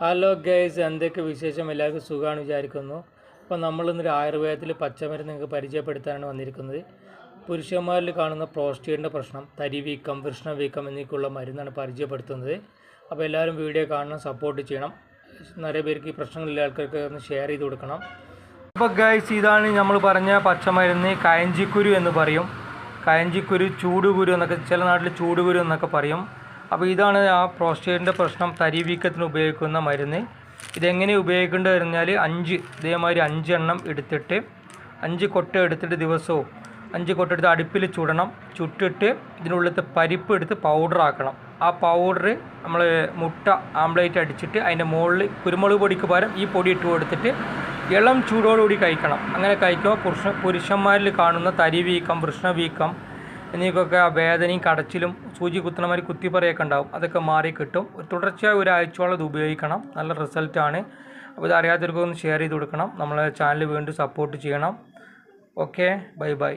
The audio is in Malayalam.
ഹലോ ഗൈസ് എന്തൊക്കെ വിശേഷം? എല്ലാവർക്കും സുഖമാണ് വിചാരിക്കുന്നു. അപ്പോൾ നമ്മളിന്നൊരു ആയുർവേദത്തിൽ പച്ചമരുന്ന് നിങ്ങൾക്ക് പരിചയപ്പെടുത്താനാണ് വന്നിരിക്കുന്നത്. പുരുഷന്മാരിൽ കാണുന്ന പ്രോസ്റ്റേറ്റിന്റെ പ്രശ്നം തരിവീക്കം വൃഷ്ണവീക്കം വൃഷ്ണ വീക്കം എന്നൊക്കെയുള്ള മരുന്നാണ് പരിചയപ്പെടുത്തുന്നത്. അപ്പോൾ എല്ലാവരും വീഡിയോ കാണണം സപ്പോർട്ട് ചെയ്യണം. നിറയെ പേർക്ക് ഈ പ്രശ്നങ്ങളിലെ ആൾക്കാർക്ക് ഒന്ന് ഷെയർ ചെയ്ത് കൊടുക്കണം. അപ്പോൾ ഗൈസ് ഇതാണ് നമ്മൾ പറഞ്ഞ പച്ചമരുന്ന് കയഞ്ചിക്കുരു എന്ന് പറയും. കയഞ്ചിക്കുരു ചൂടുകുരു എന്നൊക്കെ ചില നാട്ടിൽ ചൂടുകുരു എന്നൊക്കെ പറയും. അപ്പോൾ ഇതാണ് ആ പ്രോസ്റ്റേറ്റിന്റെ പ്രശ്നം തരി വീക്കത്തിന് ഉപയോഗിക്കുന്ന മരുന്ന്. ഇതെങ്ങനെ ഉപയോഗിക്കേണ്ടത് പറഞ്ഞാൽ അഞ്ച് ഇതേമാതിരി അഞ്ചെണ്ണം എടുത്തിട്ട് അഞ്ച് കൊട്ട എടുത്തിട്ട് ദിവസവും അഞ്ച് കൊട്ട എടുത്ത് അടുപ്പിൽ ചുടണം ചുട്ടിട്ട് ഇതിനുള്ളിലത്തെ പരിപ്പ് എടുത്ത് പൗഡർ ആക്കണം. ആ പൗഡർ നമ്മൾ മുട്ട ആംപ്ലേറ്റ് അടിച്ചിട്ട് അതിന്റെ മുകളിൽ കുരുമുളക് പൊടിക്ക് പകരം ഈ പൊടി ഇട്ട് കൊടുത്തിട്ട് ഇളം ചൂടോടുകൂടി കഴിക്കണം. അങ്ങനെ കഴിക്കുമ്പോൾ പുരുഷ പുരുഷന്മാരിൽ കാണുന്ന തരി വീക്കം വൃഷ്ണവീക്കം എന്നിവയ്ക്കൊക്കെ ആ വേദനയും കടച്ചിലും സൂചി കുത്തണമാതിരി കുത്തിപ്പറയൊക്കെ ഉണ്ടാവും. അതൊക്കെ മാറി കിട്ടും. തുടർച്ചയായി ഒരാഴ്ചയോളം ഇത് ഉപയോഗിക്കണം. നല്ല റിസൾട്ടാണ് അപ്പോൾ ഇത് അറിയാത്തവർക്കൊന്ന് ഷെയർ ചെയ്ത് കൊടുക്കണം. നമ്മളെ ചാനൽ വീണ്ടും സപ്പോർട്ട് ചെയ്യണം. Okay bye bye